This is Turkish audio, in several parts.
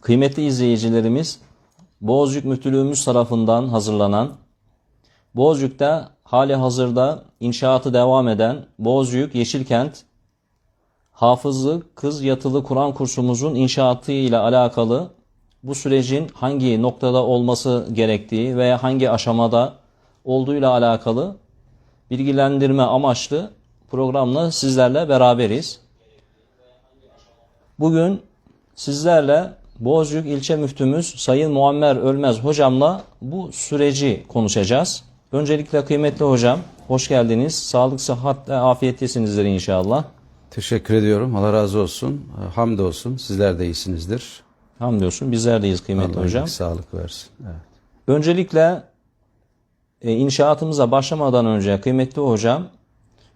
Kıymetli izleyicilerimiz, Boğazcık Müftülüğümüz tarafından hazırlanan, Boğazcık'ta hali hazırda inşaatı devam eden Boğazcık Yeşilkent Hafızlık Kız Yatılı Kur'an kursumuzun inşaatı ile alakalı bu sürecin hangi noktada olması gerektiği veya hangi aşamada olduğuyla alakalı bilgilendirme amaçlı programla sizlerle beraberiz. Bugün sizlerle Boğazcık ilçe müftümüz Sayın Muammer Ölmez hocamla bu süreci konuşacağız. Öncelikle kıymetli hocam hoş geldiniz. Sağlık, sıhhat ve afiyettesinizdir inşallah. Teşekkür ediyorum. Allah razı olsun. Hamdolsun. Sizler de iyisinizdir. Hamdolsun bizler deyiz kıymetli Allah hocam. sağlık versin. Evet. Öncelikle e, inşaatımıza başlamadan önce kıymetli hocam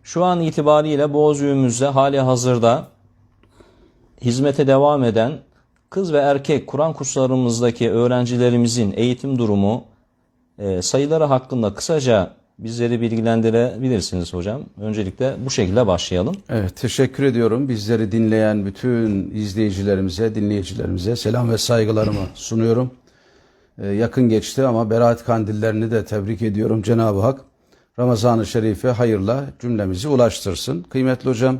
şu an itibariyle Boğazüyümüzde hali hazırda hizmete devam eden kız ve erkek Kur'an kurslarımızdaki öğrencilerimizin eğitim durumu e, sayıları hakkında kısaca bizleri bilgilendirebilirsiniz hocam. Öncelikle bu şekilde başlayalım. Evet, teşekkür ediyorum. Bizleri dinleyen bütün izleyicilerimize, dinleyicilerimize selam ve saygılarımı sunuyorum. Ee, yakın geçti ama Berat Kandillerini de tebrik ediyorum. Cenab-ı Hak Ramazan-ı Şerif'e hayırla cümlemizi ulaştırsın. Kıymetli hocam,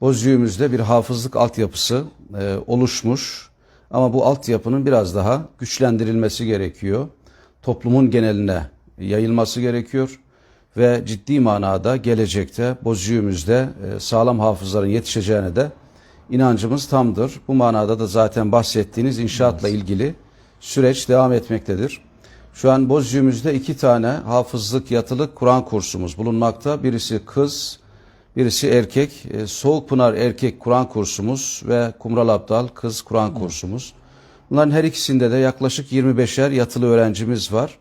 Bozüyümüzde bir hafızlık altyapısı e, oluşmuş ama bu altyapının biraz daha güçlendirilmesi gerekiyor. Toplumun geneline yayılması gerekiyor ve ciddi manada gelecekte Bozüyümüzde e, sağlam hafızların yetişeceğine de inancımız tamdır. Bu manada da zaten bahsettiğiniz inşaatla ilgili süreç devam etmektedir. Şu an Bozüyümüzde iki tane hafızlık yatılık Kur'an kursumuz bulunmakta. Birisi kız, birisi erkek. E, Soğukpınar erkek Kur'an kursumuz ve Kumral Abdal kız Kur'an kursumuz. Bunların her ikisinde de yaklaşık 25'er yatılı öğrencimiz var.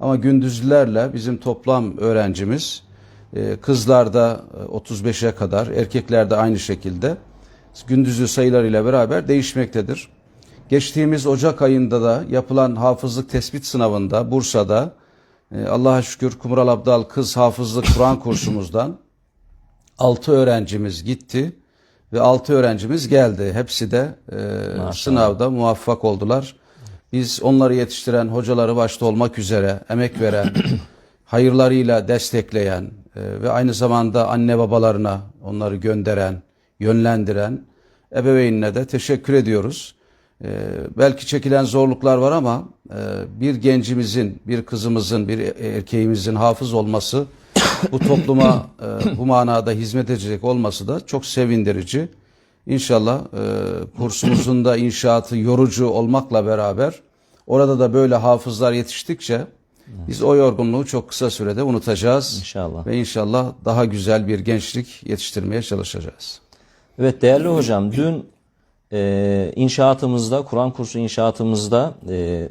Ama gündüzlerle bizim toplam öğrencimiz e, kızlarda e, 35'e kadar, erkeklerde aynı şekilde gündüzlü sayılarıyla beraber değişmektedir. Geçtiğimiz Ocak ayında da yapılan hafızlık tespit sınavında Bursa'da e, Allah'a şükür Kumral Abdal Kız Hafızlık Kur'an kursumuzdan 6 öğrencimiz gitti ve 6 öğrencimiz geldi. Hepsi de e, sınavda muvaffak oldular. Biz onları yetiştiren hocaları başta olmak üzere emek veren, hayırlarıyla destekleyen e, ve aynı zamanda anne babalarına onları gönderen, yönlendiren ebeveynine de teşekkür ediyoruz. E, belki çekilen zorluklar var ama e, bir gencimizin, bir kızımızın, bir erkeğimizin hafız olması bu topluma e, bu manada hizmet edecek olması da çok sevindirici. İnşallah e, kursumuzun da inşaatı yorucu olmakla beraber orada da böyle hafızlar yetiştikçe biz o yorgunluğu çok kısa sürede unutacağız. İnşallah. Ve inşallah daha güzel bir gençlik yetiştirmeye çalışacağız. Evet değerli hocam dün e, inşaatımızda Kur'an kursu inşaatımızda e,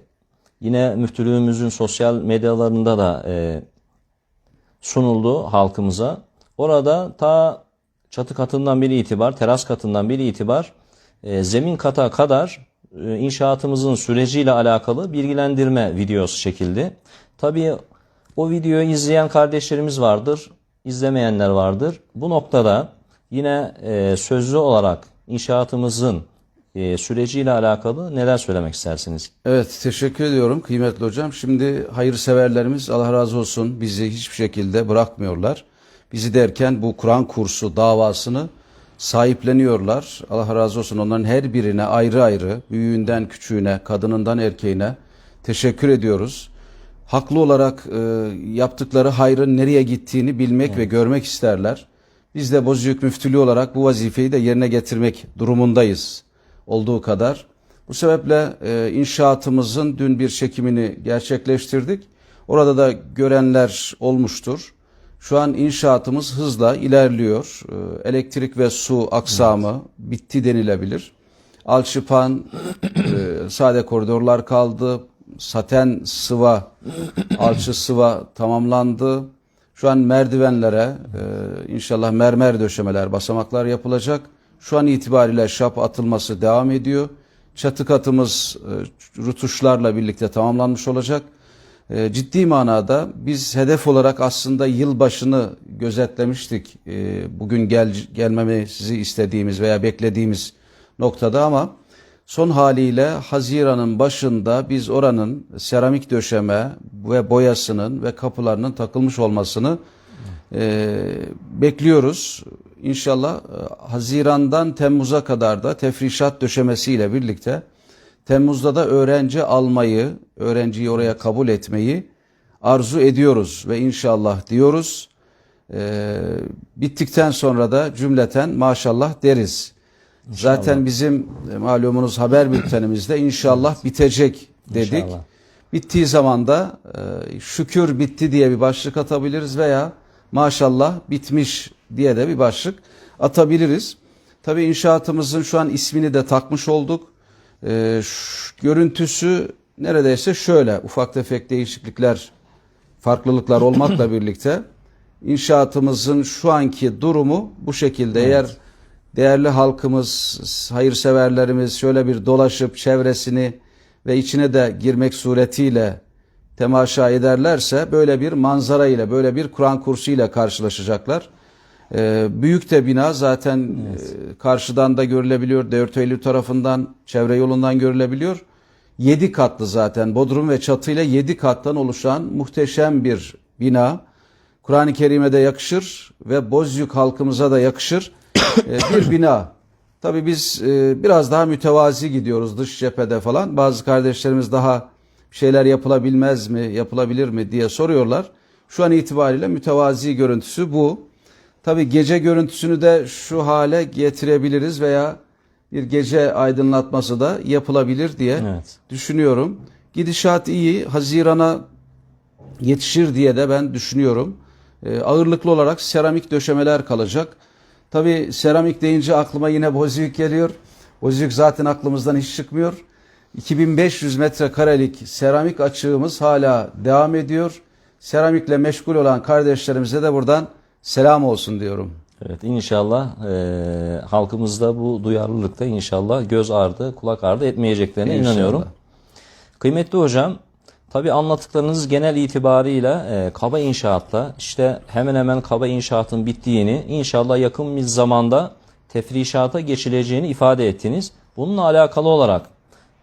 yine müftülüğümüzün sosyal medyalarında da e, sunuldu halkımıza. Orada ta çatı katından bir itibar, teras katından bir itibar e, zemin kata kadar e, inşaatımızın süreciyle alakalı bilgilendirme videosu çekildi. Tabii o videoyu izleyen kardeşlerimiz vardır, izlemeyenler vardır. Bu noktada yine e, sözlü olarak inşaatımızın e, süreciyle alakalı neler söylemek istersiniz? Evet teşekkür ediyorum kıymetli hocam. Şimdi hayırseverlerimiz Allah razı olsun bizi hiçbir şekilde bırakmıyorlar. Bizi derken bu Kur'an kursu davasını sahipleniyorlar. Allah razı olsun onların her birine ayrı ayrı büyüğünden küçüğüne, kadınından erkeğine teşekkür ediyoruz. Haklı olarak e, yaptıkları hayrın nereye gittiğini bilmek ve görmek isterler. Biz de Bozüyük Müftülüğü olarak bu vazifeyi de yerine getirmek durumundayız olduğu kadar. Bu sebeple e, inşaatımızın dün bir çekimini gerçekleştirdik. Orada da görenler olmuştur. Şu an inşaatımız hızla ilerliyor. E, elektrik ve su aksamı bitti denilebilir. Alçıpan, e, sade koridorlar kaldı. Saten sıva, alçı sıva tamamlandı. Şu an merdivenlere e, inşallah mermer döşemeler, basamaklar yapılacak. Şu an itibariyle şap atılması devam ediyor. Çatı katımız e, rutuşlarla birlikte tamamlanmış olacak. E, ciddi manada biz hedef olarak aslında yılbaşını gözetlemiştik. E, bugün gel, gelmemizi istediğimiz veya beklediğimiz noktada ama Son haliyle Haziran'ın başında biz oranın seramik döşeme ve boyasının ve kapılarının takılmış olmasını bekliyoruz. İnşallah e, Haziran'dan Temmuz'a kadar da tefrişat döşemesiyle birlikte Temmuz'da da öğrenci almayı, öğrenciyi oraya kabul etmeyi arzu ediyoruz ve inşallah diyoruz. Ee, bittikten sonra da cümleten maşallah deriz. Zaten bizim e, malumunuz haber bültenimizde inşallah bitecek dedik. İnşallah. Bittiği zaman da e, şükür bitti diye bir başlık atabiliriz veya maşallah bitmiş diye de bir başlık atabiliriz. Tabii inşaatımızın şu an ismini de takmış olduk. E, şu- görüntüsü neredeyse şöyle ufak tefek değişiklikler, farklılıklar olmakla birlikte inşaatımızın şu anki durumu bu şekilde. Eğer değerli halkımız, hayırseverlerimiz şöyle bir dolaşıp çevresini ve içine de girmek suretiyle temaşa ederlerse böyle bir manzara ile, böyle bir Kur'an kursu ile karşılaşacaklar. Ee, büyük de bina zaten e, karşıdan da görülebiliyor. Dört Eylül tarafından, çevre yolundan görülebiliyor. 7 katlı zaten Bodrum ve çatıyla 7 kattan oluşan muhteşem bir bina. Kur'an-ı Kerim'e de yakışır ve Bozyük halkımıza da yakışır e, bir bina. Tabii biz e, biraz daha mütevazi gidiyoruz dış cephede falan. Bazı kardeşlerimiz daha bir şeyler yapılabilmez mi, yapılabilir mi diye soruyorlar. Şu an itibariyle mütevazi görüntüsü bu. Tabii gece görüntüsünü de şu hale getirebiliriz veya bir gece aydınlatması da yapılabilir diye Evet. düşünüyorum. Gidişat iyi. Hazirana yetişir diye de ben düşünüyorum. Ee, ağırlıklı olarak seramik döşemeler kalacak. Tabii seramik deyince aklıma yine Bozüyük geliyor. Bozüyük zaten aklımızdan hiç çıkmıyor. 2500 metrekarelik seramik açığımız hala devam ediyor. Seramikle meşgul olan kardeşlerimize de buradan selam olsun diyorum. Evet inşallah e, halkımızda bu duyarlılıkta inşallah göz ardı, kulak ardı etmeyeceklerine İnşallah. inanıyorum. Kıymetli hocam, tabi anlattıklarınız genel itibarıyla e, kaba inşaatla işte hemen hemen kaba inşaatın bittiğini inşallah yakın bir zamanda tefrişata geçileceğini ifade ettiniz. Bununla alakalı olarak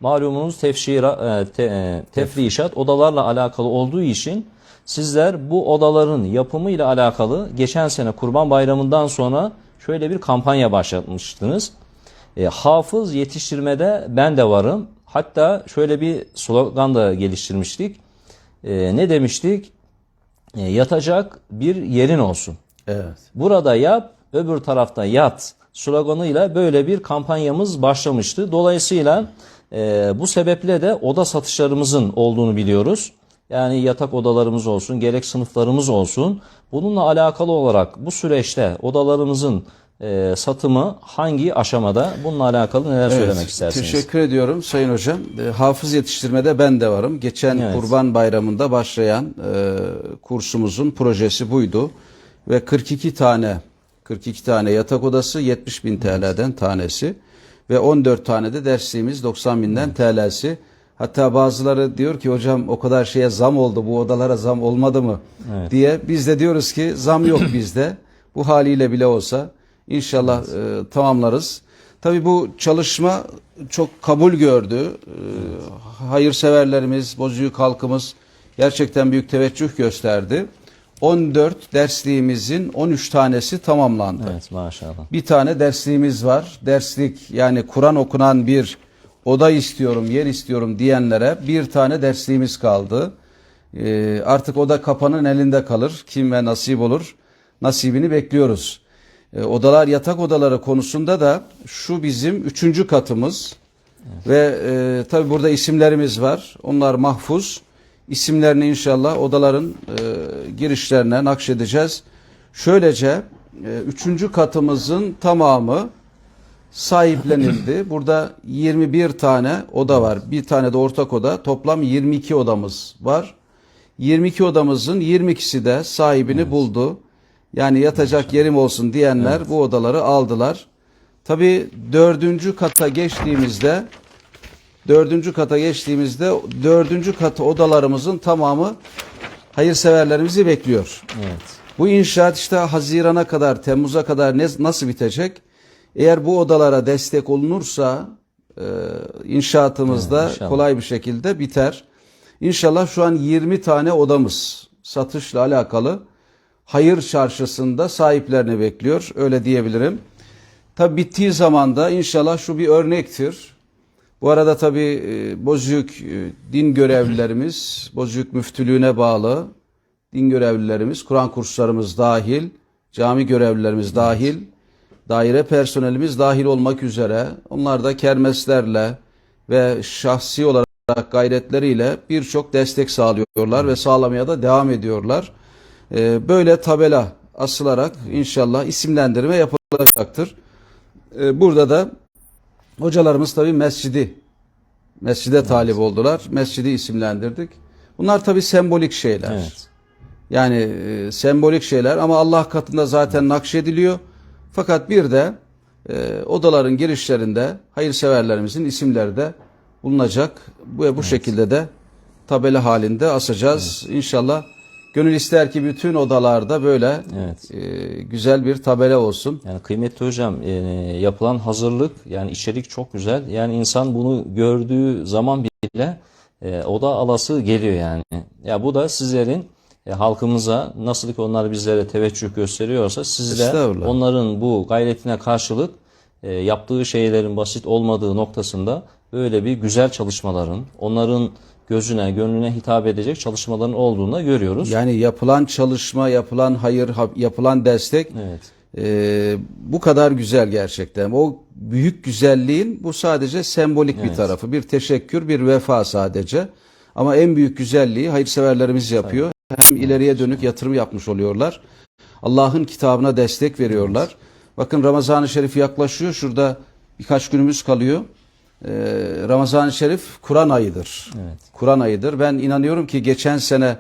malumunuz tefşira, e, te- e, tefrişat odalarla alakalı olduğu için sizler bu odaların yapımı ile alakalı geçen sene Kurban Bayramı'ndan sonra şöyle bir kampanya başlatmıştınız. E, hafız yetiştirmede ben de varım. Hatta şöyle bir slogan da geliştirmiştik. E, ne demiştik? E, yatacak bir yerin olsun. Evet. Burada yap, öbür tarafta yat sloganıyla böyle bir kampanyamız başlamıştı. Dolayısıyla e, bu sebeple de oda satışlarımızın olduğunu biliyoruz. Yani yatak odalarımız olsun, gerek sınıflarımız olsun. Bununla alakalı olarak bu süreçte odalarımızın e, satımı hangi aşamada? Bununla alakalı neler söylemek istersiniz? Teşekkür ediyorum Sayın Hocam. E, hafız yetiştirmede ben de varım. Geçen Evet. Kurban Bayramı'nda başlayan e, kursumuzun projesi buydu. Ve 42 tane 42 tane yatak odası 70 bin TL'den tanesi ve 14 tane de dersliğimiz 90 binden TL'si. Hatta bazıları diyor ki hocam o kadar şeye zam oldu bu odalara zam olmadı mı diye biz de diyoruz ki zam yok bizde. Bu haliyle bile olsa inşallah e, tamamlarız. Tabii bu çalışma çok kabul gördü. Ee, hayırseverlerimiz, Bozüyük halkımız gerçekten büyük teveccüh gösterdi. 14 dersliğimizin 13 tanesi tamamlandı. Evet maşallah. Bir tane dersliğimiz var. Derslik yani Kur'an okunan bir oda istiyorum, yer istiyorum diyenlere bir tane dersliğimiz kaldı. Ee, artık oda kapanın elinde kalır. Kim ve nasip olur. Nasibini bekliyoruz. Ee, odalar, yatak odaları konusunda da şu bizim üçüncü katımız. Ve e, tabi burada isimlerimiz var. Onlar mahfuz. İsimlerini inşallah odaların e, girişlerine nakşedeceğiz. Şöylece e, üçüncü katımızın tamamı sahiplenildi. Burada 21 tane oda var. Bir tane de ortak oda. Toplam 22 odamız var. 22 odamızın 22'si de sahibini buldu. Yani yatacak yerim olsun diyenler bu odaları aldılar. Tabii dördüncü kata geçtiğimizde dördüncü kata geçtiğimizde dördüncü kat odalarımızın tamamı hayırseverlerimizi bekliyor. Evet. Bu inşaat işte Haziran'a kadar, Temmuz'a kadar ne, nasıl bitecek? Eğer bu odalara destek olunursa e, inşaatımız da Evet, inşallah. kolay bir şekilde biter. İnşallah şu an 20 tane odamız satışla alakalı hayır çarşısında sahiplerini bekliyor. Öyle diyebilirim. Tabi bittiği zaman da inşallah şu bir örnektir. Bu arada tabi Bozüyük e, din görevlilerimiz, Bozüyük müftülüğüne bağlı din görevlilerimiz, Kur'an kurslarımız dahil, cami görevlilerimiz dahil, daire personelimiz dahil olmak üzere onlar da kermeslerle ve şahsi olarak gayretleriyle birçok destek sağlıyorlar ve sağlamaya da devam ediyorlar. Ee, Böyle tabela asılarak inşallah isimlendirme yapılacaktır. Burada da hocalarımız tabii mescidi, mescide talip oldular. Mescidi isimlendirdik. Bunlar tabii sembolik şeyler. Evet. Yani e, sembolik şeyler ama Allah katında zaten nakşediliyor. Fakat bir de e, odaların girişlerinde hayırseverlerimizin isimleri de bulunacak. Bu bu şekilde de tabela halinde asacağız. İnşallah gönül ister ki bütün odalarda böyle Evet. e, güzel bir tabela olsun. Yani kıymetli hocam e, yapılan hazırlık yani içerik çok güzel. Yani insan bunu gördüğü zaman bile e, o da alası geliyor yani. Ya bu da sizlerin e, halkımıza nasıl ki onlar bizlere teveccüh gösteriyorsa siz de onların bu gayretine karşılık e, yaptığı şeylerin basit olmadığı noktasında böyle bir güzel çalışmaların onların gözüne, gönlüne hitap edecek çalışmaların olduğunu görüyoruz. Yani yapılan çalışma, yapılan hayır, ha- yapılan destek Evet. Ee, bu kadar güzel gerçekten. O büyük güzelliğin bu sadece sembolik bir Evet. tarafı. Bir teşekkür, bir vefa sadece. Ama en büyük güzelliği hayırseverlerimiz yapıyor. Hem ileriye dönük yatırım yapmış oluyorlar. Allah'ın kitabına destek veriyorlar. Bakın Ramazan-ı Şerif yaklaşıyor. Şurada birkaç günümüz kalıyor. Ee, Ramazan-ı Şerif Kur'an ayıdır. Evet. Kur'an ayıdır. Ben inanıyorum ki geçen sene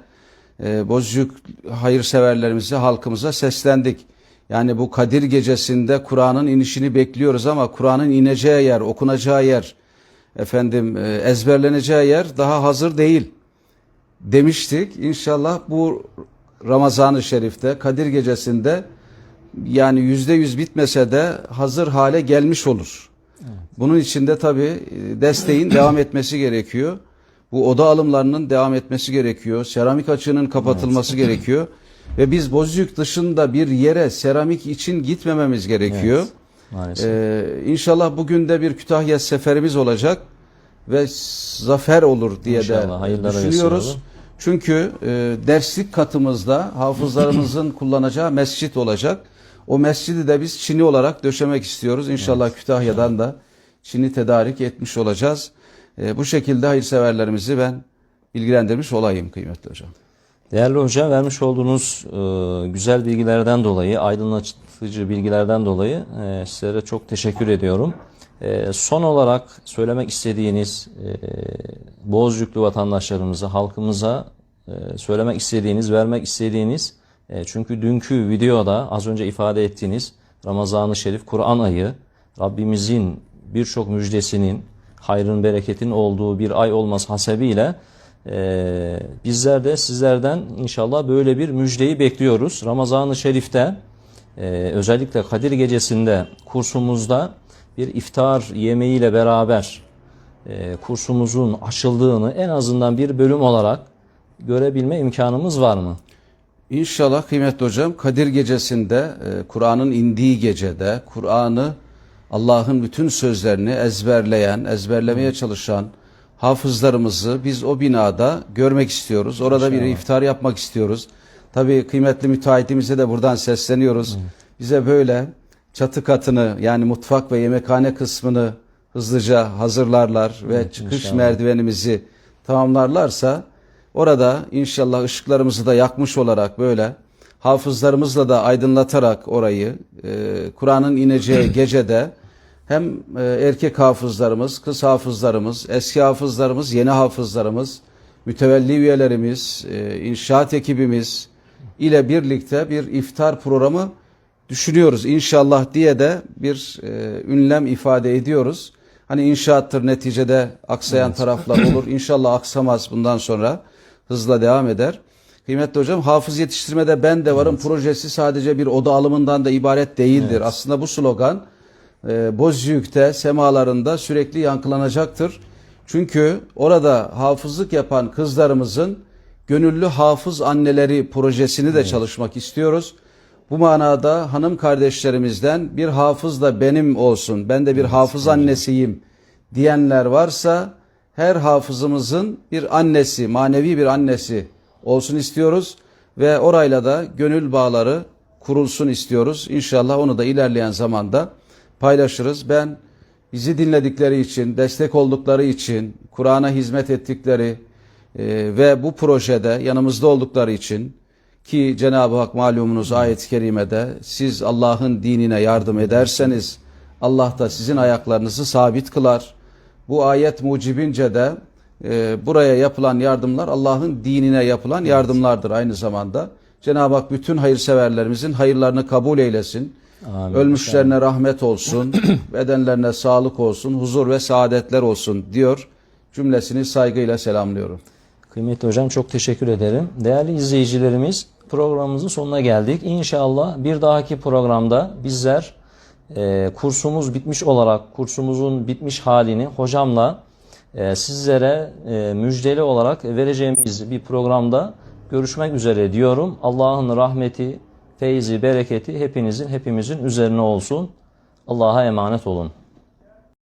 e, Bozcuk hayırseverlerimize, halkımıza seslendik. Yani bu Kadir gecesinde Kur'an'ın inişini bekliyoruz ama Kur'an'ın ineceği yer, okunacağı yer, efendim e, ezberleneceği yer daha hazır değil demiştik. İnşallah bu Ramazan-ı Şerif'te, Kadir gecesinde yani yüzde yüz bitmese de hazır hale gelmiş olur. Bunun için de tabii e, desteğin devam etmesi gerekiyor. Bu oda alımlarının devam etmesi gerekiyor. Seramik açığının kapatılması gerekiyor. Ve biz Bozüyük dışında bir yere seramik için gitmememiz gerekiyor. Maalesef. Ee, inşallah bugün de bir Kütahya seferimiz olacak ve zafer olur diye İnşallah, de düşünüyoruz. Çünkü e, derslik katımızda hafızlarımızın kullanacağı mescit olacak. O mescidi de biz Çin'i olarak döşemek istiyoruz. İnşallah Kütahya'dan da Çin'i tedarik etmiş olacağız. E, bu şekilde hayırseverlerimizi ben bilgilendirmiş olayım kıymetli hocam. Değerli hocam vermiş olduğunuz e, güzel bilgilerden dolayı, aydınlatıcı bilgilerden dolayı e, sizlere çok teşekkür ediyorum. E, son olarak söylemek istediğiniz e, Bozcüklü vatandaşlarımıza, halkımıza e, söylemek istediğiniz, vermek istediğiniz e, çünkü dünkü videoda az önce ifade ettiğiniz Ramazan-ı Şerif Kur'an ayı Rabbimizin birçok müjdesinin, hayrın, bereketin olduğu bir ay olması hasebiyle ee, bizler de sizlerden inşallah böyle bir müjdeyi bekliyoruz. Ramazan-ı Şerif'te e, özellikle Kadir Gecesi'nde kursumuzda bir iftar yemeğiyle beraber e, kursumuzun açıldığını en azından bir bölüm olarak görebilme imkanımız var mı? İnşallah kıymetli hocam Kadir gecesinde e, Kur'an'ın indiği gecede Kur'an'ı Allah'ın bütün sözlerini ezberleyen, ezberlemeye çalışan hafızlarımızı biz o binada görmek istiyoruz. Orada bir iftar yapmak istiyoruz. Tabii kıymetli müteahhitimize de buradan sesleniyoruz. Bize böyle çatı katını yani mutfak ve yemekhane kısmını hızlıca hazırlarlar ve çıkış inşallah. merdivenimizi tamamlarlarsa orada inşallah ışıklarımızı da yakmış olarak böyle hafızlarımızla da aydınlatarak orayı e, Kur'an'ın ineceği gecede hem e, erkek hafızlarımız, kız hafızlarımız, eski hafızlarımız, yeni hafızlarımız, mütevelli üyelerimiz, e, inşaat ekibimiz ile birlikte bir iftar programı düşünüyoruz inşallah diye de bir e, ünlem ifade ediyoruz. Hani inşaattır neticede aksayan taraflar olur. İnşallah aksamaz bundan sonra hızla devam eder. Kıymetli hocam hafız yetiştirmede ben de varım projesi sadece bir oda alımından da ibaret değildir. Aslında bu slogan e, Bozüyük'te semalarında sürekli yankılanacaktır. Çünkü orada hafızlık yapan kızlarımızın gönüllü hafız anneleri projesini de çalışmak istiyoruz. Bu manada hanım kardeşlerimizden bir hafız da benim olsun, ben de bir hafız annesiyim diyenler varsa her hafızımızın bir annesi, manevi bir annesi olsun istiyoruz ve orayla da gönül bağları kurulsun istiyoruz. İnşallah onu da ilerleyen zamanda paylaşırız. Ben bizi dinledikleri için, destek oldukları için, Kur'an'a hizmet ettikleri e, ve bu projede yanımızda oldukları için ki Cenab-ı Hak malumunuz ayet-i kerimede siz Allah'ın dinine yardım ederseniz Allah da sizin ayaklarınızı sabit kılar. Bu ayet mucibince de e, buraya yapılan yardımlar Allah'ın dinine yapılan yardımlardır aynı zamanda. Cenab-ı Hak bütün hayırseverlerimizin hayırlarını kabul eylesin. Amin. Ölmüşlerine rahmet olsun, bedenlerine sağlık olsun, huzur ve saadetler olsun diyor. Cümlesini saygıyla selamlıyorum. Kıymetli hocam çok teşekkür ederim. Değerli izleyicilerimiz programımızın sonuna geldik. İnşallah bir dahaki programda bizler e, kursumuz bitmiş olarak kursumuzun bitmiş halini hocamla e, sizlere e, müjdeli olarak vereceğimiz bir programda görüşmek üzere diyorum. Allah'ın rahmeti, feyzi, bereketi hepinizin hepimizin üzerine olsun. Allah'a emanet olun.